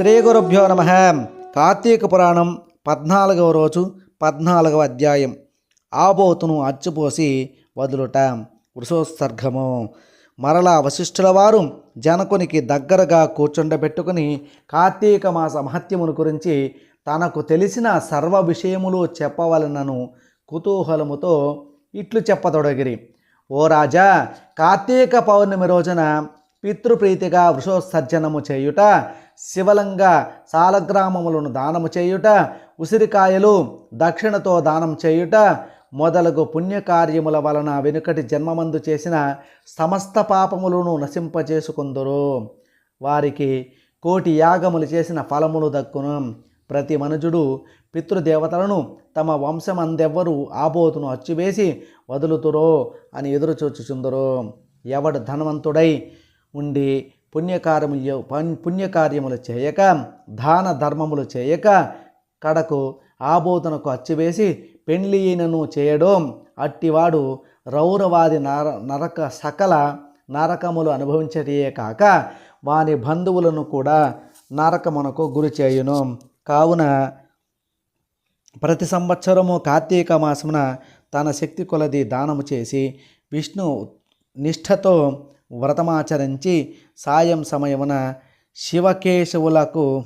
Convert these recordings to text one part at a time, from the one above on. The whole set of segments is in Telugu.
శ్రీ గురుభ్యో నమ. కార్తీక పురాణం పద్నాలుగవ రోజు పద్నాలుగవ అధ్యాయం. ఆబోతును అచ్చుపోసి వదులుట. వృషోత్సర్గము. మరలా వశిష్ఠుల వారు జనకునికి దగ్గరగా కూర్చుండబెట్టుకుని కార్తీక మాస మహత్యమును గురించి తనకు తెలిసిన సర్వ విషయములు చెప్పవలనను కుతూహలముతో ఇట్లు చెప్పదొడగిరి. ఓ రాజా కార్తీక పౌర్ణమి రోజున పితృప్రీతిగా వృషోత్సర్జనము చేయుట శివలంగా సాలగ్రామములను దానము చేయుట ఉసిరికాయలు దక్షిణతో దానం చేయుట మొదలగు పుణ్యకార్యముల వలన వెనుకటి జన్మమందు చేసిన సమస్త పాపములను నశింపచేసుకుందరు వారికి కోటి యాగములు చేసిన ఫలములు దక్కును. ప్రతి మనుజుడు పితృదేవతలను తమ వంశమందెవ్వరు ఆబోతును అచ్చివేసి వదులుతురో అని ఎదురు చూచుచుందరు ఎవడు ధనవంతుడై ఉండి పుణ్యకార్యములు పుణ్యకార్యములు చేయక దాన ధర్మములు చేయక కడకు ఆబోధనకు అచ్చివేసి పెండ్లియనను చేయడం. అట్టివాడు రౌరవాది నర నరక సకల నరకములు అనుభవించటే కాక వాని బంధువులను కూడా నరకమునకు గురి చేయును. కావున ప్రతి సంవత్సరము కార్తీక మాసమున తన శక్తి కొలది దానము చేసి విష్ణు నిష్ఠతో వ్రతమాచరించి సాయం సమయమున శివకేశవులకు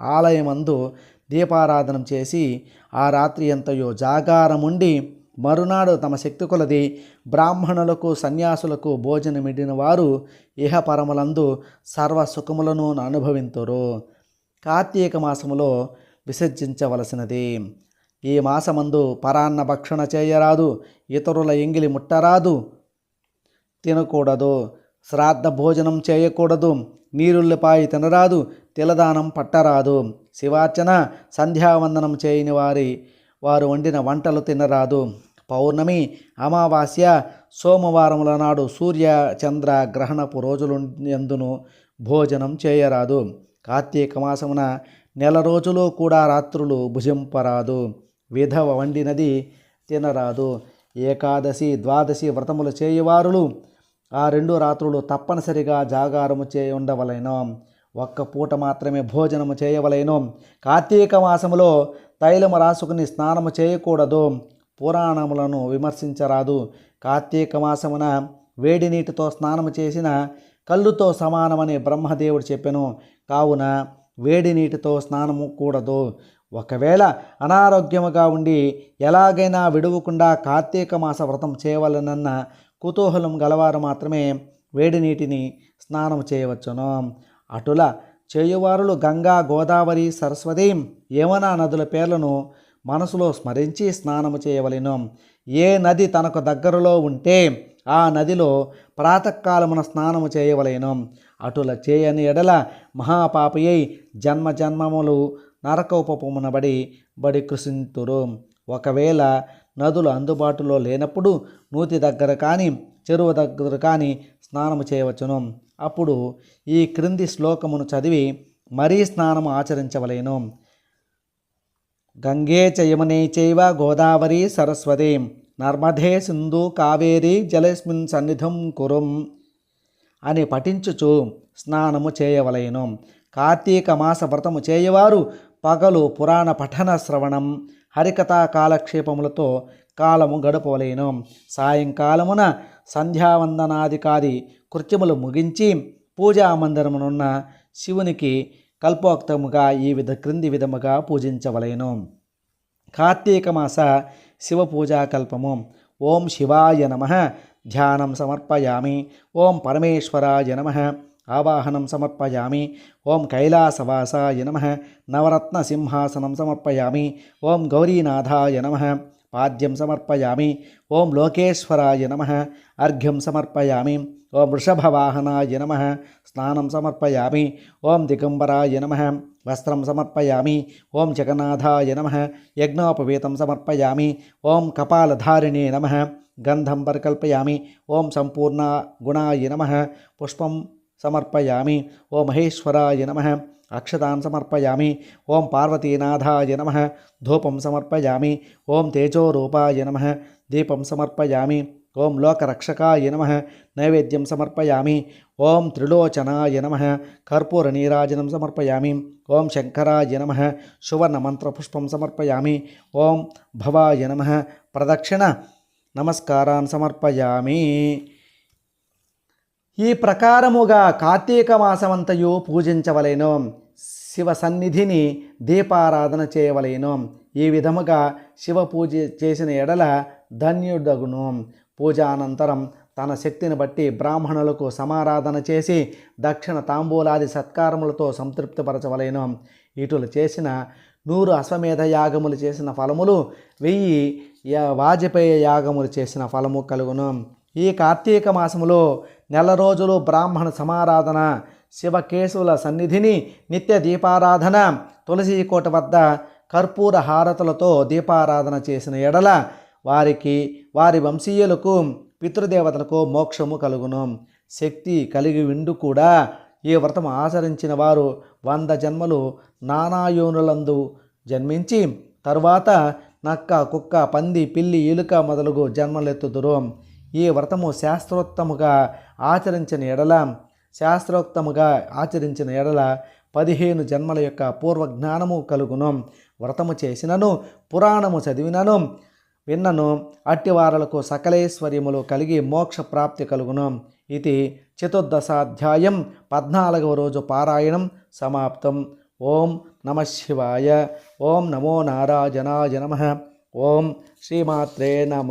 ఆలయమందు దీపారాధనం చేసి ఆ రాత్రి ఎంతయో జాగారముండి మరునాడు తమ శక్తి కొలది బ్రాహ్మణులకు సన్యాసులకు భోజనమిడిన వారు ఇహపరములందు సర్వ సుఖములను అనుభవింతురు. కార్తీక మాసములో విసర్జించవలసినది. ఈ మాసమందు పరాన్న భక్షణ చేయరాదు ఇతరుల ఎంగిలి ముట్టరాదు తినకూడదు. శ్రాద్ధ భోజనం చేయకూడదు. నీరుల్లిపాయి తినరాదు. తిలదానం పట్టరాదు. శివార్చన సంధ్యావందనం చేయని వారి వారు వండిన వంటలు తినరాదు. పౌర్ణమి అమావాస్య సోమవారముల నాడు సూర్య చంద్ర గ్రహణపు రోజులు ఎందును భోజనం చేయరాదు. కార్తీక మాసమున నెల రోజులు కూడా రాత్రులు భుజింపరాదు. విధవ వండినది తినరాదు. ఏకాదశి ద్వాదశి వ్రతములు చేయువారులు ఆ రెండు రాత్రులు తప్పనిసరిగా జాగారము చేయ ఉండవలెను ఒక్క పూట మాత్రమే భోజనము చేయవలెను. కార్తీక మాసములో తైలము రాసుకుని స్నానము చేయకూడదు. పురాణములను విమర్శించరాదు. కార్తీక మాసమున వేడి నీటితో స్నానము చేసిన కళ్ళుతో సమానమని బ్రహ్మదేవుడు చెప్పెను. కావున వేడి నీటితో స్నానము కూడదు. ఒకవేళ అనారోగ్యముగా ఉండి ఎలాగైనా విడువకుండా కార్తీక మాస వ్రతం చేయవలనన్న కుతూహలం గలవారు మాత్రమే వేడి నీటిని స్నానం చేయవచ్చును. అటుల చేయువారులు గంగా గోదావరి సరస్వతి యమునా నదుల పేర్లను మనసులో స్మరించి స్నానము చేయవలెను. ఏ నది తనకు దగ్గరలో ఉంటే ఆ నదిలో ప్రాతకాలమున స్నానము చేయవలేను. అటుల చేయని ఎడల మహాపాపయై జన్మ జన్మములు నరకోపమునబడి బడి కృషింతురు. ఒకవేళ నదులు అందుబాటులో లేనప్పుడు నూతి దగ్గర కానీ చెరువు దగ్గర కానీ స్నానము చేయవచ్చును. అప్పుడు ఈ క్రింది శ్లోకమును చదివి మరీ స్నానము ఆచరించవలేను. గంగే చ చైవ గోదావరి సరస్వతి నర్మదే సింధు కావేరి జలస్మిన్ సన్నిధం కురుం అని పఠించుచు స్నానము చేయవలెను. కార్తీక మాస వ్రతము చేయవారు పగలు పురాణ పఠన శ్రవణం హరికథా కాలక్షేపములతో కాలము గడపలేను సాయంకాలమున సంధ్యావందనాదికాది కృత్యములు ముగించి పూజా మందిరమునున్న శివునికి కల్పోక్తముగా ఈ విధ క్రింది విధముగా పూజించవలెను. కార్తీక మాస శివ పూజా కల్పము. ఓం శివాయ నమ. ధ్యానం సమర్పయామి. ఓం పరమేశ్వరాయ నమ. ఆవాహనం సమర్పయామి ఓం కైలాసవాసాయ నమ నవరత్న సింహాసనం సమర్పయామి ఓం గౌరీనాథాయ నమ పాద్యం సమర్పయామి ఓం లోకేశ్వరాయ నమ అర్ఘ్యం సమర్పయామి ఓం వృషభవాహనాయ నమ స్నానం సమర్పయామి ఓం దిగంబరాయ నమ వస్త్రం సమర్పయామి ఓం జగన్నాథాయ నమ యజ్ఞోపవీతం సమర్పయామి ఓం కపాలధారిణే నమ గంధం పరికల్పయామి ఓం సంపూర్ణ గుణాయ నమ పుష్పం సమర్పయామి ఓం మహేశ్వరాయ నమ అక్షతాన్ సమర్పయామి ఓం పార్వతీనాథాయ నమ ధూపం సమర్పయామి ఓం తేజోరూపాయ నమ దీపం సమర్పయామి ఓం లోకరక్షకాయ నమ నైవేద్యం సమర్పయామి ఓం త్రిలోచనాయ నమ కర్పూర నీరాజనం సమర్పయామి ఓం శంకరాయ నమ సువర్ణ మంత్రపుష్పం సమర్పయామి ఓం భవాయ నమ ప్రదక్షిణ నమస్కారాన్ సమర్పయామి ఈ ప్రకారముగా కార్తీక మాసమంతయు పూజించవలేను. శివ సన్నిధిని దీపారాధన చేయవలేను. ఈ విధముగా శివ పూజ చేసిన ఎడల ధన్యుడగును. పూజ అనంతరం తన శక్తిని బట్టి బ్రాహ్మణులకు సమారాధన చేసి దక్షిణ తాంబూలాది సత్కారములతో సంతృప్తిపరచవలేను. ఇటులు చేసిన నూరు అశ్వమేధ యాగములు చేసిన ఫలములు వెయ్యి యా- వాజపేయ యాగములు చేసిన ఫలము కలుగును. ఈ కార్తీక మాసములో నెల రోజులు బ్రాహ్మణ సమారాధన శివకేశవుల సన్నిధిని నిత్య దీపారాధన తులసి కోట వద్ద కర్పూర హారతులతో దీపారాధన చేసిన ఎడల వారికి వారి వంశీయులకు పితృదేవతలకు మోక్షము కలుగును. శక్తి కలిగి విండు కూడా ఈ వ్రతం ఆచరించిన వారు వంద జన్మలు నానాయోనులందు జన్మించి తరువాత నక్క కుక్క పంది పిల్లి ఎలుక మొదలగు జన్మలెత్తుదురు. ఈ వ్రతము శాస్త్రోత్తముగా ఆచరించిన ఎడల శాస్త్రోక్తముగా ఆచరించిన ఎడల పదిహేను జన్మల యొక్క పూర్వజ్ఞానము కలుగును. వ్రతము చేసినను పురాణము చదివినను విన్నను అట్టివారలకు సకలేశ్వర్యములు కలిగి మోక్ష ప్రాప్తి కలుగును. ఇది చతుర్దశాధ్యాయం పద్నాలుగవ రోజు పారాయణం సమాప్తం. ఓం నమ శివాయ. ఓం నమో నారాజనాయ నమ. ఓం శ్రీమాత్రే నమ.